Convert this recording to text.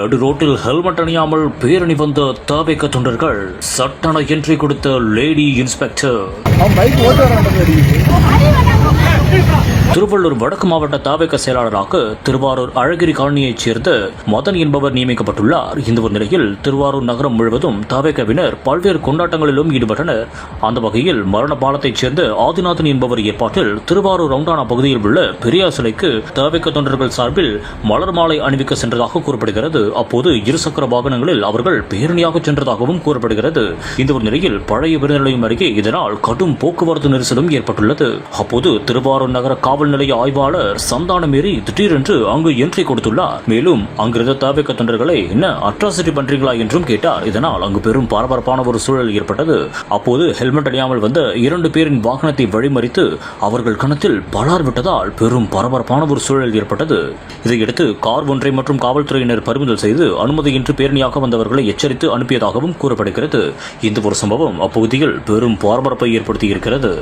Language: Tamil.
நடு ரோட்டில் ஹெல்மெட் அணியாமல் பேரணி வந்த தாபேக்க தொண்டர்கள் சட்டண என்ட்ரி கொடுத்த லேடி இன்ஸ்பெக்டர் திருவள்ளூர் வடக்கு மாவட்ட தாவக செயலாளராக திருவாரூர் அழகிரி காலனியைச் சேர்ந்த மதன் என்பவர் நியமிக்கப்பட்டுள்ளார். இந்த ஒரு நிலையில் திருவாரூர் நகரம் முழுவதும் தாவேக்கவினர் பல்வேறு கொண்டாட்டங்களிலும் ஈடுபட்டனர். அந்த வகையில் மரண பாலத்தைச் சேர்ந்த ஆதிநாதன் என்பவர் ஏற்பாட்டில் திருவாரூர் ரவுண்டானா பகுதியில் உள்ள பெரியார் சிலைக்கு தாவேக்க தொண்டர்கள் சார்பில் மலர் மாலை அணிவிக்க சென்றதாக கூறப்படுகிறது. அப்போது இருசக்கர வாகனங்களில் அவர்கள் பேரணியாக சென்றதாகவும் கூறப்படுகிறது. இந்த ஒரு நிலையில் பழைய விருதுநிலையம் அருகே இதனால் கடும் போக்குவரத்து நெரிசலும் ஏற்பட்டுள்ளது. அப்போது திருவாரூர் நகர காவல் நிலைய ஆய்வாளர் சந்தானமேரி திடீரென்று அங்கு என்ட்ரி கொடுத்துள்ளார். மேலும் அங்கிருந்த தாவேக்க தொண்டர்களை என்ன அட்ராசிட்டி பண்றீங்களா? என்றும் கேட்டார். இதனால் அங்கு பெரும் பரபரப்பான ஒரு சூழல் ஏற்பட்டது. அப்போது ஹெல்மெட் அணியாமல் வந்த இரண்டு பேரின் வாகனத்தை வழிமறித்து அவர்கள் கணத்தில் பலார் விட்டதால் பெரும் பரபரப்பான ஒரு சூழல் ஏற்பட்டது. இதையடுத்து கார் ஒன்றை மற்றும் காவல்துறையினர் பறிமுதல் செய்து அனுமதியின்றி பேரணியாக வந்தவர்களை எச்சரித்து அனுப்பியதாகவும் கூறப்படுகிறது. இந்த ஒரு சம்பவம் அப்பகுதியில் பெரும் பரபரப்பை ஏற்படுத்தியிருக்கிறது.